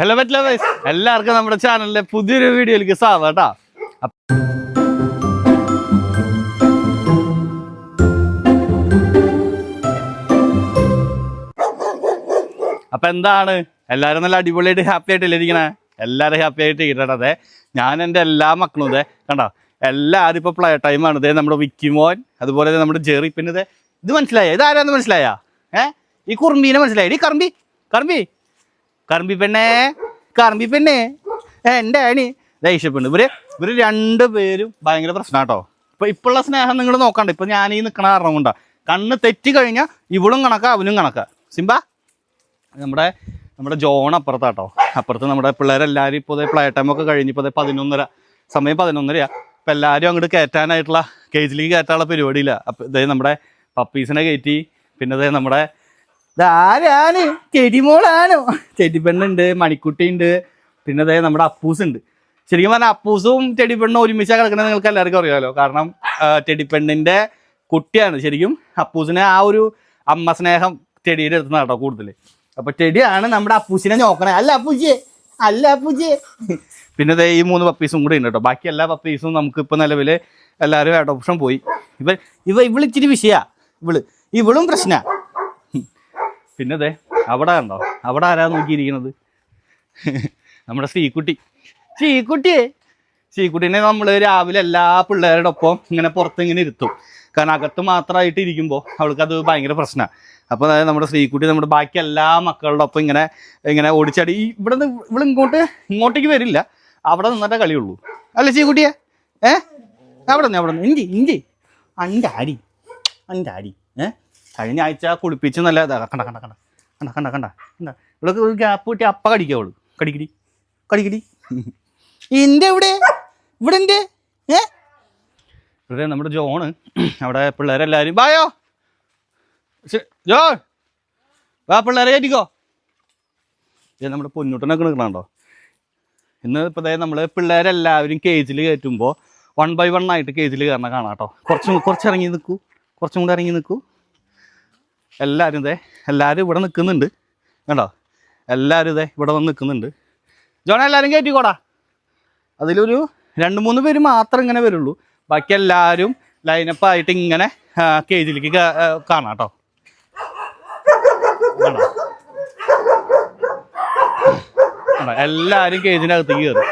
Hello പറ്റില്ല vice എല്ലാവർക്കും നമ്മുടെ ചാനലിലെ പുതിയൊരു വീഡിയോയിലേക്ക് സ്വാഗതം കേട്ടോ. അപ്പ- എന്താണ്? എല്ലാവരും നല്ല അടിപൊളിയായിട്ട് ഹാപ്പി ആയിട്ടില്ല ഇരിക്കണേ? എല്ലാവരും ഹാപ്പി ആയിട്ട് ഇരിക്കട്ടെ അതെ. ഞാൻ എന്റെ എല്ലാ മക്കളും ഇതേ കണ്ടോ? എല്ലാവരും ഇപ്പോൾ പ്ലേ ടൈമാണ് ഇതേ നമ്മുടെ വിക്കിമോൻ അതുപോലെ നമ്മുടെ ജെറി പിന്നെ ഇതേ മനസ്സിലായോ? ഇത് ആരാന്ന് മനസ്സിലായാ? ഏ? ഈ കുറുമ്പീനെ മനസ്സിലായി? ഈ കറമ്പി കറമ്പി. കറമ്പി പെണ്ണേ കറമ്പി പെണ്ണേ. എന്റെ അണി ദേഷ്യപ്പെണ്ട് ഇവർ ഇവർ രണ്ട് പേരും ഭയങ്കര പ്രശ്നം കേട്ടോ ഇപ്പൊ ഇപ്പോഴുള്ള സ്നേഹം നിങ്ങൾ നോക്കണ്ട. ഇപ്പൊ ഞാൻ ഈ നിൽക്കണ കാരണം കൊണ്ടാ. കണ്ണ് തെറ്റി കഴിഞ്ഞാൽ ഇവളും കണക്കാ അവനും കണക്കാ. സിംബ? നമ്മുടെ നമ്മുടെ ജോൺ അപ്പുറത്താട്ടോ അപ്പുറത്ത് നമ്മുടെ പിള്ളേരെല്ലാവരും ഇപ്പോൾ പ്ലേ ടൈം ഒക്കെ കഴിഞ്ഞ് ഇപ്പോൾ പതിനൊന്നര സമയം പതിനൊന്നരയാ. അപ്പം എല്ലാവരും അങ്ങോട്ട് കയറ്റാനായിട്ടുള്ള കേജിലേക്ക് കയറ്റാനുള്ള പരിപാടിയില്ല. അപ്പം ഇതേ നമ്മുടെ പപ്പീസിനെ കയറ്റി പിന്നെ ഇതേ നമ്മുടെ ഇതാരാണ് ചെടിമോളാണോ? ചെടിപ്പെണ്ണുണ്ട് മണിക്കുട്ടി ഉണ്ട് പിന്നെ അതായത് നമ്മുടെ അപ്പൂസ് ഉണ്ട് ശരിക്കും പറഞ്ഞാൽ അപ്പൂസും ചെടിപ്പെണ്ണും ഒരുമിച്ചാണ് കിടക്കുന്നത് നിങ്ങൾക്ക് എല്ലാവർക്കും അറിയാമല്ലോ കാരണം ആ, ചെടിപ്പെണ്ണിന്റെ കുട്ടിയാണ്. ശരിക്കും അപ്പൂസിനെ ആ ഒരു അമ്മ സ്നേഹം ചെടിയുടെ അടുത്ത് നടക്കും കൂടുതൽ അപ്പൊ ചെടിയാണ് നമ്മുടെ അപ്പൂസിനെ നോക്കണേ. അല്ല അപ്പൂജിയെ അല്ല അപ്പൂജിയെ പിന്നെ ഈ മൂന്ന് പപ്പീസും കൂടെ ഉണ്ട് കേട്ടോ. ബാക്കി എല്ലാ പപ്പീസും നമുക്ക് ഇപ്പൊ നിലവിൽ എല്ലാവരും അഡോപ്ഷൻ പോയി. ഇവ ഇവ ഇവൾ ഇച്ചിരി വിഷയാ. ഇവൾ ഇവളും പ്രശ്ന. പിന്നെ അതെ അവിടെ ഉണ്ടോ അവിടെ ആരാ നോക്കിയിരിക്കുന്നത് നമ്മുടെ ശ്രീക്കുട്ടി ശ്രീക്കുട്ടിയെ ശ്രീക്കുട്ടിനെ നമ്മൾ രാവിലെ എല്ലാ പിള്ളേരുടെ ഒപ്പം ഇങ്ങനെ പുറത്ത് ഇങ്ങനെ ഇരുത്തും. കാരണം അകത്ത് മാത്രമായിട്ട് ഇരിക്കുമ്പോൾ അവൾക്ക് അത് ഭയങ്കര പ്രശ്നമാണ് അപ്പോൾ അതായത് നമ്മുടെ ശ്രീക്കുട്ടി നമ്മുടെ ബാക്കി എല്ലാ മക്കളുടെ ഒപ്പം ഇങ്ങനെ ഇങ്ങനെ ഓടിച്ചാടി. ഇവിടെ നിന്ന് ഇവിടെ ഇങ്ങോട്ട് ഇങ്ങോട്ടേക്ക് വരില്ല. അവിടെ നിന്നിട്ടേ കളിയുള്ളൂ. അല്ലേ ശ്രീക്കുട്ടിയെ ഏ? അവിടെ നിന്ന് അവിടെ നിന്ന്. ഇഞ്ചി ഇഞ്ചി. അന്റെ ആടി അന്റെ അരി ഏ? കഴിഞ്ഞ ആഴ്ച കുളിപ്പിച്ച് നല്ല ഇതാ കണ്ട കണ്ട കണ്ട. കണ്ട കണ്ട കണ്ട. കണ്ട. ഇവിടെ ഒരു ഗ്യാപ്പ് കിട്ടി അപ്പ കടിക്കുക അവൾ കടിക്കടി. കടിക്കടി. ഇന്റെ ഇവിടെ ഏ? ഇവിടെ നമ്മുടെ ജോണ്. അവിടെ പിള്ളേരെല്ലാരും. ബായോ ജോ. വാ പിള്ളേരെ കയറ്റിക്കോ. ഇത് നമ്മുടെ പൊന്നൂട്ടനൊക്കെ നിൽക്കണുണ്ടോ? ഇന്ന് ഇപ്പോൾ അതായത് നമ്മൾ പിള്ളേരെല്ലാവരും കേജിൽ കയറ്റുമ്പോൾ വൺ ബൈ വൺ ആയിട്ട് കേജിൽ കയറണ കാണാം കേട്ടോ. കുറച്ചും കുറച്ച് ഇറങ്ങി നിൽക്കൂ. കുറച്ചും കൂടെ ഇറങ്ങി നിൽക്കൂ. എല്ലാവരും ഇതേ എല്ലാവരും ഇവിടെ നിൽക്കുന്നുണ്ട്. കണ്ടോ? എല്ലാവരും ഇതേ ഇവിടെ വന്ന് നിൽക്കുന്നുണ്ട്. ജോണ എല്ലാവരും കയറ്റിക്കോടാ. അതിലൊരു രണ്ട് മൂന്ന് പേര് മാത്രം ഇങ്ങനെ വരുള്ളൂ. ബാക്കി എല്ലാവരും ലൈനപ്പ് ആയിട്ട് ഇങ്ങനെ കേജിലേക്ക് കാണാം കേട്ടോ? എല്ലാവരും കേജിനകത്തേക്ക് കയറും.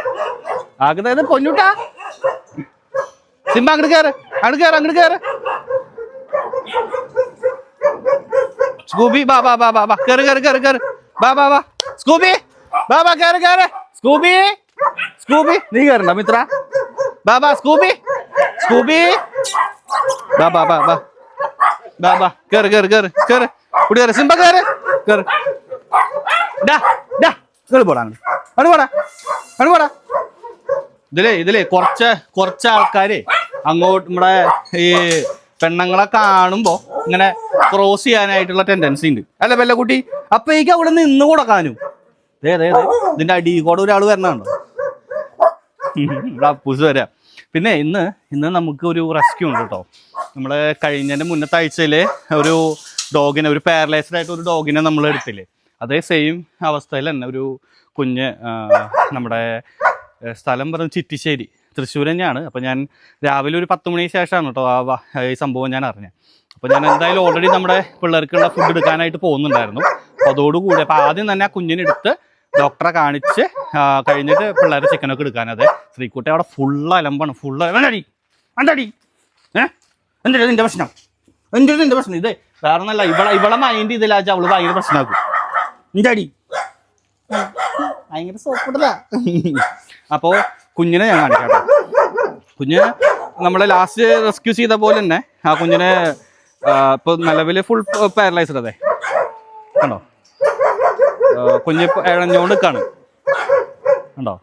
ആകെ പൊന്നുട്ടാ. സിംബ അങ്ങോട്ട് കയറ് അങ്ങോട്ട് കയറ് അങ്ങോട്ട് കയറ് സ്കൂബി ബാ ബാ ബാ ബാ ബാ. കയറ് കയറ് കയറ് കയറ് ബാ ബാ ബാ. സ്കൂബി ബാ ബാ കയറ് കയറ് സ്കൂബി സ്കൂബി. നീ കയറണ്ട മിത്ര. ബാ ബാ സ്കൂബി. സ്കൂബി. ബാ ബാ ബാ ബാ. ബാ ബാ. കയറ് കയറ് കയറ് കയറ് കുടി കയറ് സിംബ കയറ് കയറ് ഡാ ഡാ. ഇങ്ങോട്ട് പോടാ അങ്ങോട്ട് പോടാ. അങ്ങോട്ട് പോടാ. ഇതിലേ ഇതിലേ കുറച്ച് കുറച്ച് ആൾക്കാരെ അങ്ങോട്ട് നമ്മുടെ ഈ പെണ്ണുങ്ങളെ കാണുമ്പോ ഇങ്ങനെ ക്രോസ് ചെയ്യാനായിട്ടുള്ള ടെൻഡൻസി ഉണ്ട്. അല്ല പെല്ലക്കുട്ടി അപ്പൊ എനിക്ക് അവിടെ നിന്ന് കൊടുക്കാനും ദേ ദേ ഇതിന്റെ അടി കൂടെ ഒരാൾ വരണുണ്ടോ ഇവിടെ അപ്പൂസ് വരാം. പിന്നെ ഇന്ന് ഇന്ന് നമുക്ക് ഒരു റെസ്ക്യൂ ഉണ്ട് കേട്ടോ. നമ്മൾ കഴിഞ്ഞതിന്റെ മുന്നത്തെ ആഴ്ചയിൽ ഒരു ഡോഗിനെ ഒരു പാരലൈസ്ഡ് ആയിട്ട് ഒരു ഡോഗിനെ നമ്മൾ എടുത്തില്ലേ? അതേ സെയിം അവസ്ഥയിൽ തന്നെ ഒരു കുഞ്ഞ് നമ്മുടെ സ്ഥലം പറഞ്ഞ ചിറ്റിശ്ശേരി. തൃശ്ശൂർ തന്നെയാണ്. അപ്പോൾ ഞാൻ രാവിലെ ഒരു പത്ത് മണിക്ക് ശേഷമാണ് കേട്ടോ ആ ഈ സംഭവം ഞാൻ അറിഞ്ഞത്. അപ്പോൾ ഞാൻ എന്തായാലും ഓൾറെഡി നമ്മുടെ പിള്ളേർക്കുള്ള ഫുഡ് എടുക്കാനായിട്ട് പോകുന്നുണ്ടായിരുന്നു. അപ്പോൾ അതോടുകൂടി അപ്പോൾ ആദ്യം തന്നെ ആ കുഞ്ഞിനെടുത്ത് ഡോക്ടറെ കാണിച്ച് കഴിഞ്ഞിട്ട് പിള്ളേരെ ചിക്കനൊക്കെ എടുക്കാനത് ശ്രീക്കുട്ടി അവിടെ ഫുള്ള് അലമ്പാണ് ഫുള്ള് വേണ്ടടി വേണ്ടടി. ഏഹ് എന്തിനാ നിന്റെ പ്രശ്നം? എന്തിനാ നിന്റെ പ്രശ്നം? ഇത് വേറെ ഒന്നല്ല ഇവളെ ഇവളെ മൈൻഡ് ഇതിലാച്ച അവൾ ഭയങ്കര പ്രശ്നമാക്കും എന്റെ അടി ഭയങ്കര സോപ്പിടല. അപ്പോൾ കുഞ്ഞിനെ ഞാൻ കാണിക്കാം കുഞ്ഞ് നമ്മളെ ലാസ്റ്റ് റെസ്ക്യൂ ചെയ്ത പോലെ തന്നെ ആ കുഞ്ഞിനെ ഇപ്പോൾ നിലവിൽ ഫുൾ പാരലൈസ്ഡ് അതെ. കണ്ടോ? കുഞ്ഞ് ഇപ്പൊ ഇഴഞ്ഞുകൊണ്ട് നിൽക്കാണ് കണ്ടോ?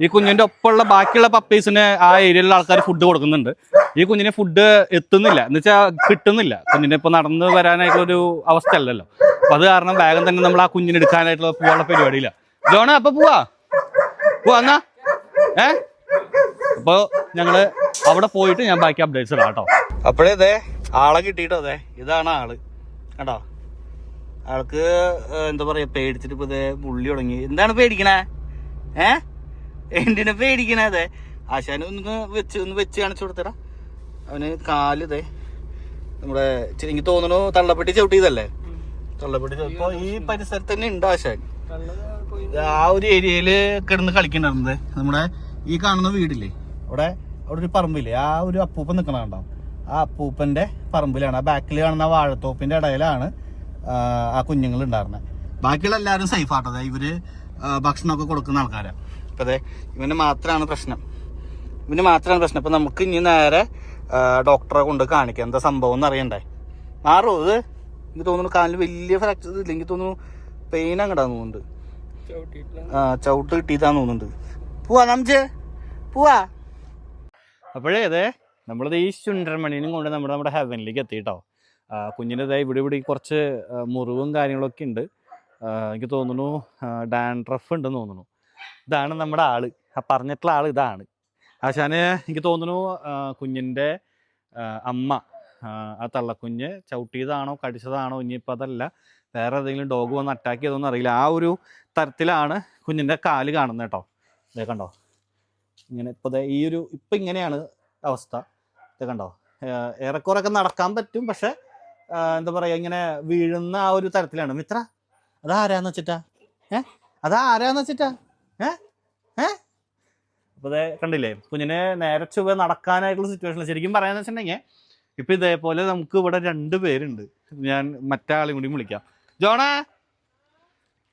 ഈ കുഞ്ഞിന്റെ ഒപ്പമുള്ള ബാക്കിയുള്ള പപ്പീസിന് ആ ഏരിയയിലുള്ള ആൾക്കാർ ഫുഡ് കൊടുക്കുന്നുണ്ട്. ഈ കുഞ്ഞിന് ഫുഡ് എത്തുന്നില്ല. എന്ന് വെച്ചാൽ കിട്ടുന്നില്ല. കുഞ്ഞിനെ ഇപ്പൊ നടന്ന് വരാനായിട്ടുള്ള ഒരു അവസ്ഥ അല്ലല്ലോ അപ്പൊ അത് കാരണം വേഗം തന്നെ നമ്മൾ ആ കുഞ്ഞിനെ എടുക്കാനായിട്ടുള്ള പോകാനുള്ള പരിപാടിയില്ല. ജോണ അപ്പൊ പോവാ. പോവാ എന്നാ? ഏ? അപ്പൊ ഞങ്ങൾ അവിടെ പോയിട്ട് ഞാൻ ബാക്കി അപ്ഡേറ്റ്സ് ഇടാം കേട്ടോ. അപ്പോഴേ അതെ ആളെ കിട്ടിയിട്ടോ അതെ ഇതാണ് ആൾ. കേട്ടോ ആൾക്ക് എന്താ പറയാ പേടിച്ചിട്ട് ഇപ്പൊ ഇതേ പുള്ളി തുടങ്ങി. എന്താണ് പേടിക്കണേ? ഏ? എന്തിനെ പേടിക്കണേ അതെ ആശാന് ഒന്ന് വെച്ച് ഒന്ന് വെച്ച് കാണിച്ചു കൊടുത്തടാ അവന് കാൽ ഇതേ നമ്മുടെ എനിക്ക് തോന്നുന്നു തള്ളപ്പെട്ടി ചവിട്ടിയതല്ലേ തള്ളപ്പെട്ടി ചവിട്ടി- ഇപ്പൊ ഈ പരിസരത്ത് തന്നെ ഉണ്ട് ആശാൻ? ആ ഒരു ഏരിയയിൽ കിടന്ന് കളിക്കണ്ടായിരുന്നത് നമ്മുടെ ഈ കാണുന്ന വീടില്ലേ? അവിടെ അവിടെ ഒരു പറമ്പില്ലേ? ആ ഒരു അപ്പൂപ്പൻ നിൽക്കണ കണ്ടോ? ആ അപ്പൂപ്പന്റെ പറമ്പിലാണ്. ആ ബാക്കിൽ കാണുന്ന വാഴത്തോപ്പിന്റെ ഇടയിലാണ് ആ, കുഞ്ഞുങ്ങൾ ഉണ്ടായിരുന്നത് ബാക്കിയുള്ള എല്ലാവരും സേഫ് ആട്ടത് ഇവർ ഭക്ഷണമൊക്കെ കൊടുക്കുന്ന ആൾക്കാരാണ് ഇപ്പൊ അതെ ഇവന് മാത്രമാണ് പ്രശ്നം. ഇവന് മാത്രമാണ് പ്രശ്നം. ഇപ്പൊ നമുക്ക് ഇനി നേരെ ഡോക്ടറെ കൊണ്ട് കാണിക്കാം. എന്താ സംഭവം എന്ന് അറിയണ്ടേ? മാറോ ഇത് എനിക്ക് തോന്നുന്നു കാലിൽ വലിയ ഫ്രാക്ചർ ഇല്ല എനിക്ക് തോന്നുന്നു പെയിൻ അങ്ങടാന്ന് തോന്നുന്നുണ്ട്. ആ ചവിട്ട് കിട്ടിയിട്ടാന്ന് തോന്നുന്നുണ്ട്. പോവാ നമുക്ക് പോവാ. അപ്പോഴേ അതെ നമ്മളത് ഈ ചുണ്ടരമണീനും കൊണ്ട് നമ്മുടെ നമ്മുടെ ഹെവനിലേക്ക് എത്തിയിട്ടോ. കുഞ്ഞിന്റെ ഇതായി ഇവിടെ ഇവിടെ കുറച്ച് മുറിവും കാര്യങ്ങളൊക്കെ ഉണ്ട്. എനിക്ക് തോന്നുന്നു ഡാൻഡ്രഫ് ഉണ്ടെന്ന് തോന്നുന്നു. ഇതാണ് നമ്മുടെ ആൾ. ആ പറഞ്ഞിട്ടുള്ള ആൾ ഇതാണ്. ആശാന് എനിക്ക് തോന്നുന്നു കുഞ്ഞിന്റെ അമ്മ ആ, തള്ളക്കുഞ്ഞ് ചവിട്ടിയതാണോ കടിച്ചതാണോ ഇനിയിപ്പോൾ അതല്ല. വേറെ ഏതെങ്കിലും ഡോഗ് വന്ന് അറ്റാക്ക് ചെയ്തോന്ന് അറിയില്ല. ആ ഒരു തരത്തിലാണ് കുഞ്ഞിന്റെ കാൽ കാണുന്നത് കേട്ടോ. ഇതേ കണ്ടോ? ഇങ്ങനെ ഇപ്പോൾ ഈ ഒരു ഇപ്പം ഇങ്ങനെയാണ് അവസ്ഥ. ഇത് കണ്ടോ? ഏറെക്കുറെ ഒക്കെ നടക്കാൻ പറ്റും പക്ഷെ എന്താ പറയുക ഇങ്ങനെ വീഴുന്ന ആ ഒരു തരത്തിലാണ്. മിത്ര അതാരാന്ന് വെച്ചിട്ടാ? ഏ? അതാരാന്ന് വെച്ചിട്ടാ? ഏ? ഏ? അപ്പോൾ ദേ കണ്ടില്ലേ കുഞ്ഞിനെ നേരെ ചുവ നടക്കാനായിട്ടുള്ള സിറ്റുവേഷൻ ശരിക്കും പറയാന്ന് വെച്ചിട്ടുണ്ടെങ്കിൽ ഇപ്പം ഇതേപോലെ നമുക്ക് ഇവിടെ രണ്ട് പേരുണ്ട്. ഞാൻ മറ്റേ ആളെയും കൂടി വിളിക്കാം. ജോണ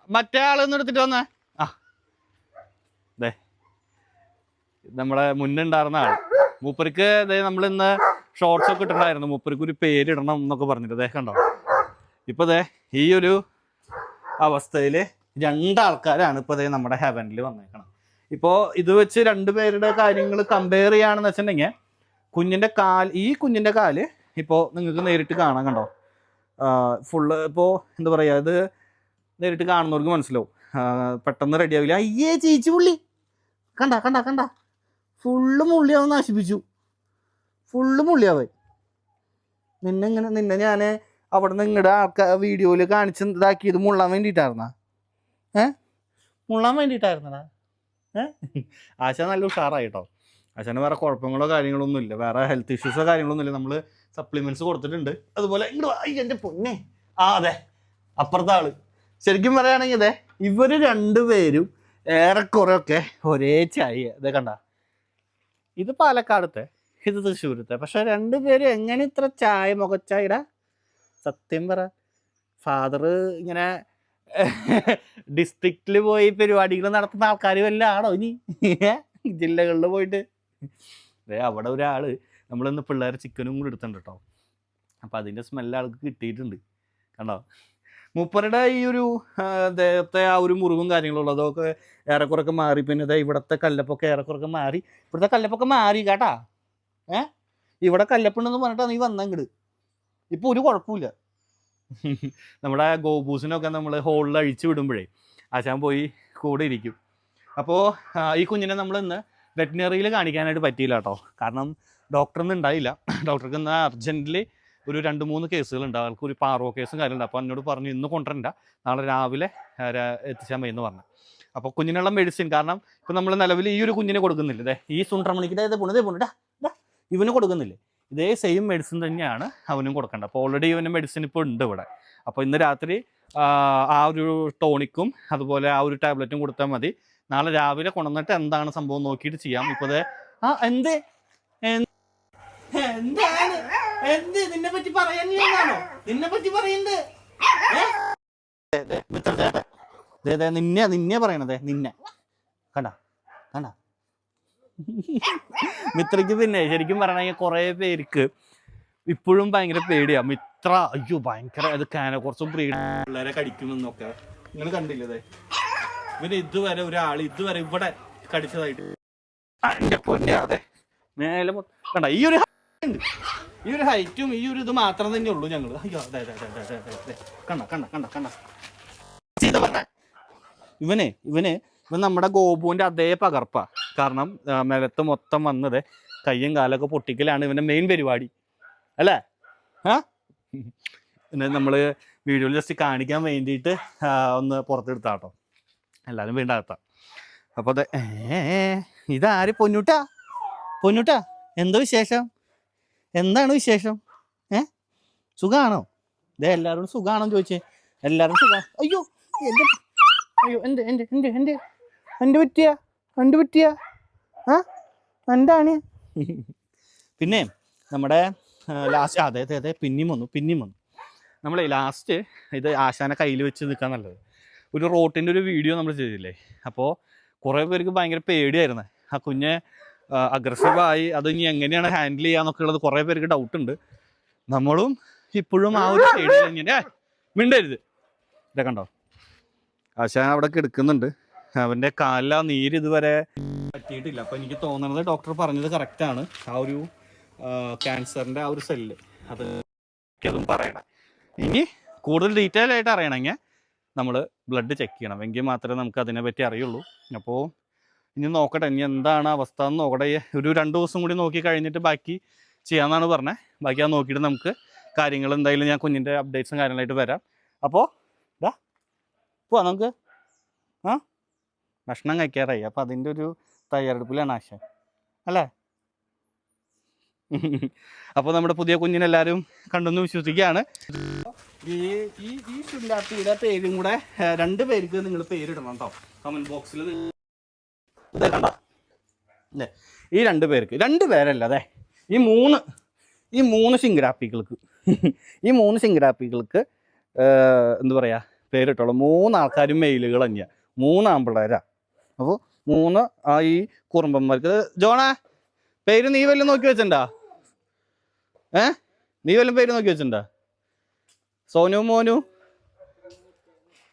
മറ്റേ ആളൊന്നും എടുത്തിട്ട് വന്നേ. ആ. ദേ നമ്മുടെ മുന്നുണ്ടായിരുന്ന ആൾ മൂപ്പർക്ക് നമ്മൾ ഇന്ന് ഷോർട്സ് ഒക്കെ ഇട്ടിട്ടുണ്ടായിരുന്നു. മൂപ്പർക്ക് ഒരു പേരിടണം എന്നൊക്കെ പറഞ്ഞിട്ട് ദേ കണ്ടോ? ഇപ്പൊ ദേ ഈ ഒരു അവസ്ഥയിൽ രണ്ടാൾക്കാരാണ് ഇപ്പൊ ദേ നമ്മുടെ ഹെവനിൽ വന്നേക്കണം ഇപ്പോൾ ഇത് വെച്ച് രണ്ടുപേരുടെ കാര്യങ്ങൾ കമ്പയർ ചെയ്യുകയാണെന്ന് വെച്ചിട്ടുണ്ടെങ്കിൽ കുഞ്ഞിന്റെ കാൽ ഈ കുഞ്ഞിന്റെ കാൽ ഇപ്പോൾ നിങ്ങൾക്ക് നേരിട്ട് കാണാൻ കണ്ടോ? ഫുള്ള് ഇപ്പോൾ എന്താ പറയുക ഇത് നേരിട്ട് കാണുന്നവർക്ക് മനസ്സിലാവും. പെട്ടെന്ന് റെഡി ആവില്ല. അയ്യേ ചേച്ചി പുള്ളി. കണ്ട കണ്ട കണ്ട. ഫുള്ള് മുള്ളിയാവും നശിപ്പിച്ചു. ഫുള്ള് മുള്ളിയാവൻ നിന്നെ ഇങ്ങനെ നിന്നെ ഞാൻ അവിടെ നിന്ന് ഇങ്ങടെ ആൾക്കാർ വീഡിയോയിൽ കാണിച്ച് ഇതാക്കിയത് മുള്ളാൻ വേണ്ടിയിട്ടായിരുന്നാ? ഏ? മുള്ളാൻ വേണ്ടിയിട്ടായിരുന്നടാ. ഏ? ആശ നല്ല ഉഷാറായിട്ടോ? ആശാന് വേറെ കുഴപ്പങ്ങളോ കാര്യങ്ങളോ ഒന്നും ഇല്ല. വേറെ ഹെൽത്ത് ഇഷ്യൂസോ കാര്യങ്ങളൊന്നും ഇല്ല. നമ്മൾ സപ്ലിമെന്റ്സ് കൊടുത്തിട്ടുണ്ട്. അതുപോലെ ഇങ്ങോട്ട് എന്റെ പൊന്നെ. ആ അതെ. അപ്പുറത്തെ ആൾ. ശരിക്കും പറയുകയാണെങ്കിൽ അതെ ഇവർ രണ്ടുപേരും ഏറെക്കുറെ ഒക്കെ ഒരേ ചായ. ഇതേ കണ്ട? ഇത് പാലക്കാടത്തെ. ഇത് തൃശ്ശൂരത്തെ. പക്ഷെ രണ്ടുപേരും എങ്ങനെ ഇത്ര ചായ മുഖച്ചായിട സത്യം പറ. ഫാദർ ഇങ്ങനെ ഡിസ്ട്രിക്റ്റിൽ പോയി പരിപാടികൾ നടത്തുന്ന ആൾക്കാർ വല്ല ആണോ ഇനി? ജില്ലകളിൽ പോയിട്ട്. അതെ അവിടെ ഒരാൾ നമ്മളിന്ന് പിള്ളേരെ ചിക്കനും കൂടി എടുത്തിട്ടുണ്ട് കേട്ടോ അപ്പം അതിന്റെ സ്മെല്ല് ആൾക്ക് കിട്ടിയിട്ടുണ്ട്. കണ്ടോ? മൂപ്പരുടെ ഈ ഒരു അദ്ദേഹത്തെ ദേഹത്തെ ആ ഒരു മുറിവും കാര്യങ്ങളും അതൊക്കെ ഏറെക്കുറൊക്കെ മാറി. പിന്നെ ഇതാ ഇവിടുത്തെ കല്ലപ്പൊക്കെ ഏറെക്കുറൊക്കെ മാറി. ഇവിടുത്തെ കല്ലപ്പൊക്കെ മാറി കേട്ടാ. ഏ? ഇവിടെ കല്ലപ്പുണ്ടെന്ന് പറഞ്ഞിട്ടാ നീ വന്നങ്ങട് ഇപ്പൊ ഒരു കുഴപ്പമില്ല നമ്മുടെ ഗോബൂസിനൊക്കെ നമ്മൾ ഹോളിൽ അഴിച്ചു വിടുമ്പോഴേ ആശാൻ പോയി കൂടെ ഇരിക്കും. അപ്പോൾ ഈ കുഞ്ഞിനെ നമ്മൾ ഇന്ന് വെറ്റിനറിയിൽ കാണിക്കാനായിട്ട് പറ്റിയില്ല കേട്ടോ. കാരണം ഡോക്ടറൊന്നും ഉണ്ടായില്ല. ഡോക്ടർക്ക് ഇന്ന് അർജന്റിൽ ഒരു രണ്ട് മൂന്ന് കേസുകളുണ്ട് അവർക്ക് ഒരു പാറോ കേസും കാര്യമുണ്ട് അപ്പോൾ എന്നോട് പറഞ്ഞു ഇന്ന് കൊണ്ടുവരണ്ട. നാളെ രാവിലെ എത്തിച്ചാൽ മതി എന്ന് പറഞ്ഞു. അപ്പോൾ കുഞ്ഞിനുള്ള മെഡിസിൻ കാരണം ഇപ്പം നമ്മൾ നിലവിൽ ഈ ഒരു കുഞ്ഞിനെ കൊടുക്കുന്നില്ല. ഇതേ ഈ സുണ്ടർമണിക്കിടെ ഇതേ പോണു ഇതേ പോണു. ഇവന് കൊടുക്കുന്നില്ലേ. ഇതേ സെയിം മെഡിസിൻ തന്നെയാണ് അവനും കൊടുക്കേണ്ടത്. അപ്പോൾ ഓൾറെഡി ഇവന് മെഡിസിൻ ഇപ്പോൾ ഉണ്ട് ഇവിടെ. അപ്പോൾ ഇന്ന് രാത്രി ആ, ഒരു ടോണിക്കും അതുപോലെ ആ ഒരു ടാബ്ലറ്റും കൊടുത്താൽ മതി. നാളെ രാവിലെ കൊണ്ടുവന്നിട്ട് എന്താണ് സംഭവം നോക്കിയിട്ട് ചെയ്യാം. ഇപ്പോൾ ആ എന്തേ? എന്ത്- എന്ത്? നിന്നെ പറ്റി പറയാനാണോ നിന്നെ പറ്റി പറയുന്നത്. നിന്നെ നിന്നെ പറയണതേ നിന്നെ. കണ്ട കണ്ട. മിത്രയ്ക്ക് പിന്നെ ശരിക്കും പറയണെങ്കിൽ കുറേ പേർക്ക് ഇപ്പോഴും ഭയങ്കര പേടിയാ. മിത്ര അയ്യോ ഭയങ്കര അത് കാന കുറച്ചും പിള്ളേരെ കടിക്കുമെന്നൊക്കെ. നിങ്ങൾ കണ്ടില്ലേ ദേ? ഇവന് ഇതുവരെ ഒരാൾ ഇതുവരെ ഇവിടെ കടിച്ചതായിട്ട് അതെ. മേലെ കണ്ട ഈ ഒരു ഈ ഒരു ഹൈറ്റും ഈ ഒരു ഇത് മാത്രം തന്നെ ഉള്ളൂ ഞങ്ങൾ അയ്യോ അതെ അതെ അതെ അതെ അതെ കണ്ട കണ്ട കണ്ട കണ്ട ഇവനെ ഇവനെ ഇവൻ നമ്മുടെ ഗോപുവിന്റെ അതേ പകർപ്പ. കാരണം മെലത്ത് നിലത്ത് മൊത്തം വന്നത് കയ്യും കാലൊക്കെ പൊട്ടിക്കലാണ് ഇവന്റെ മെയിൻ പരിപാടി. അല്ലേ? ആ? പിന്നെ നമ്മൾ വീഡിയോയിൽ ജസ്റ്റ് കാണിക്കാൻ വേണ്ടിയിട്ട് ഒന്ന് പുറത്തെടുത്താട്ടോ. എല്ലാവരും വീണ്ടും അകത്താം. അപ്പോൾ അതെ ഇതാര് പൊന്നൂട്ടാ? പൊന്നൂട്ടാ എന്തോ വിശേഷം? എന്താണ് വിശേഷം? ഏ? സുഖാണോ? ഇതേ എല്ലാവരും സുഖാണോ ചോദിച്ചേ. എല്ലാവരും സുഖ. അയ്യോ എന്റെ അയ്യോ എന്റെ എന്റെ എന്റെ എന്റെ എന്റെ പറ്റിയ? എന്റെ പറ്റിയ? ആ? എന്താണ്? പിന്നെ നമ്മുടെ ലാസ്റ്റ് അതെ അതെ അതെ പിന്നെയും വന്നു പിന്നെയും വന്നു. നമ്മളെ ലാസ്റ്റ് ഇത് ആശാനെ കയ്യിൽ വെച്ച് നിൽക്കാൻ നല്ലത്. ഒരു റോട്ടിന്റെ ഒരു വീഡിയോ നമ്മൾ ചെയ്തില്ലേ? അപ്പോൾ കുറേ പേർക്ക് ഭയങ്കര പേടിയായിരുന്നു. ആ കുഞ്ഞ് അഗ്രസീവായി അത് ഇനി എങ്ങനെയാണ് ഹാൻഡിൽ ചെയ്യാന്നൊക്കെ ഉള്ളത് കുറേ പേർക്ക് ഡൗട്ട് ഉണ്ട്. നമ്മളും ഇപ്പോഴും ആ ഒരു സൈഡിൽ ഇങ്ങനെ മിണ്ടരുത്. ഇതൊക്കെ കണ്ടോ? ആശാൻ അവിടെ കിടക്കുന്നുണ്ട് അവന്റെ കാലിൽ ആ നീര് ഇതുവരെ പറ്റിയിട്ടില്ല. അപ്പോൾ എനിക്ക് തോന്നുന്നത് ഡോക്ടർ പറഞ്ഞത് കറക്റ്റാണ് ആ ഒരു ക്യാൻസറിന്റെ ആ ഒരു സെല്ല് അത് അതും പറയണം. ഇനി കൂടുതൽ ഡീറ്റെയിൽ ആയിട്ട് അറിയണമെങ്കിൽ നമ്മൾ ബ്ലഡ് ചെക്ക് ചെയ്യണം. എങ്കിൽ മാത്രമേ നമുക്ക് അതിനെപ്പറ്റി അറിയുള്ളൂ. അപ്പോൾ ഇനി നോക്കട്ടെ ഇനി എന്താണ് അവസ്ഥ എന്ന് നോക്കട്ടെ ഒരു രണ്ട് ദിവസം കൂടി നോക്കി കഴിഞ്ഞിട്ട് ബാക്കി ചെയ്യാമെന്നാണ് പറഞ്ഞത് ബാക്കി അത് നോക്കിയിട്ട് നമുക്ക് കാര്യങ്ങൾ എന്തായാലും ഞാൻ കുഞ്ഞിന്റെ അപ്ഡേറ്റ്സും കാര്യങ്ങളായിട്ട് വരാം. അപ്പോൾ ഇതാ പോവാം നമുക്ക്. ആ? ഭക്ഷണം കഴിക്കാറായി. അപ്പോൾ അതിന്റെ ഒരു തയ്യാറെടുപ്പിലാണ് ആശ. അല്ലേ? അപ്പോൾ നമ്മുടെ പുതിയ കുഞ്ഞിനെല്ലാവരും കണ്ടെന്ന് വിശ്വസിക്കുകയാണ്. ഈ ഈ ഈ ചുണ്ടാപ്പിയുടെ പേരും കൂടെ രണ്ട് പേർക്ക് നിങ്ങൾ പേരിടണം കേട്ടോ. കമന്റ് ബോക്സിൽ ഈ രണ്ട് പേർക്ക് രണ്ട് പേരല്ല അതെ ഈ മൂന്ന് ഈ മൂന്ന് ശിങ്കരാപ്പികൾക്ക് ഈ മൂന്ന് ശിങ്കരാപ്പികൾക്ക് എന്താ പറയുക പേരിട്ടോളൂ മൂന്ന് ആൾക്കാരും മെയിലുകൾ തന്നെയാ മൂന്ന് ആമ്പിള്ളേരാ. അപ്പോൾ മൂന്ന് ആ ഈ കുറുമ്പന്മാർക്ക് ജോണേ പേര് നീ വല്ലതും നോക്കി വെച്ചിട്ടുണ്ടാ? ഏ നീ വല്ലതും പേര് നോക്കി വെച്ചിട്ടുണ്ടാ? സോനു മോനു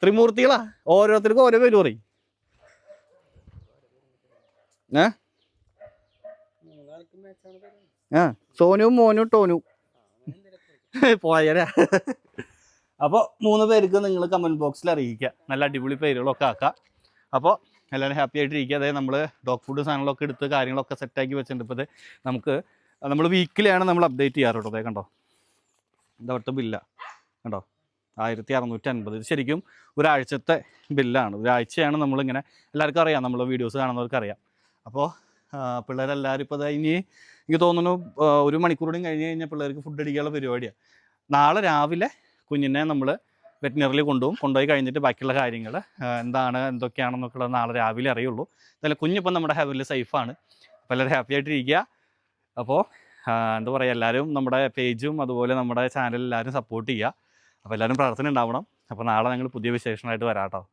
ത്രിമൂർത്തികളാ ഓരോരുത്തർക്കും ഓരോ പേര് പറയും. ആ സോനു മോനു ടോനു. പോയരാ അപ്പോൾ മൂന്ന് പേർക്ക് നിങ്ങൾ കമന്റ് ബോക്സിൽ അറിയിക്കുക നല്ല അടിപൊളി പേരുകളൊക്കെ ആക്കാം. അപ്പോൾ എല്ലാവരും ഹാപ്പി ആയിട്ടിരിക്കുക അതായത് നമ്മൾ ഡോഗ് ഫുഡ് സാധനങ്ങളൊക്കെ എടുത്ത് കാര്യങ്ങളൊക്കെ സെറ്റാക്കി വെച്ചിട്ടുണ്ട്. ഇപ്പോൾ നമുക്ക് നമ്മൾ വീക്കിലാണ് നമ്മൾ അപ്ഡേറ്റ് ചെയ്യാറുള്ളത് അതേ കണ്ടോ? ഇതവിടുത്തെ ബില്ല കണ്ടോ ആയിരത്തി അറുന്നൂറ്റി അൻപത് ഇത് ശരിക്കും ഒരാഴ്ചത്തെ ബില്ലാണ് ഒരാഴ്ചയാണ് നമ്മളിങ്ങനെ എല്ലാവർക്കും അറിയാം. നമ്മൾ വീഡിയോസ് കാണുന്നവർക്ക് അറിയാം അപ്പോൾ പിള്ളേരെല്ലാവരും ഇപ്പോൾ ഇനി എനിക്ക് തോന്നുന്നു ഒരു മണിക്കൂറോടും കഴിഞ്ഞ് കഴിഞ്ഞാൽ പിള്ളേർക്ക് ഫുഡ് അടിക്കാനുള്ള പരിപാടിയാണ് നാളെ രാവിലെ കുഞ്ഞിനെ നമ്മൾ വെറ്റിനറിയിൽ കൊണ്ടുപോകും. കൊണ്ടുപോയി കഴിഞ്ഞിട്ട് ബാക്കിയുള്ള കാര്യങ്ങൾ എന്താണ് എന്തൊക്കെയാണെന്നൊക്കെ ഉള്ളത് നാളെ രാവിലെ അറിയുള്ളൂ. എന്തായാലും കുഞ്ഞിപ്പം നമ്മുടെ ഹെവനിൽ സേഫാണ്. അപ്പോൾ എല്ലാവരും ഹാപ്പി ആയിട്ടിരിക്കുക. അപ്പോൾ എന്താ പറയുക എല്ലാവരും നമ്മുടെ പേജും അതുപോലെ നമ്മുടെ ചാനൽ എല്ലാവരും സപ്പോർട്ട് ചെയ്യുക. അപ്പോൾ എല്ലാവരും പ്രാർത്ഥന ഉണ്ടാവണം. അപ്പോൾ നാളെ ഞങ്ങൾ പുതിയ വിശേഷമായിട്ട് വരാം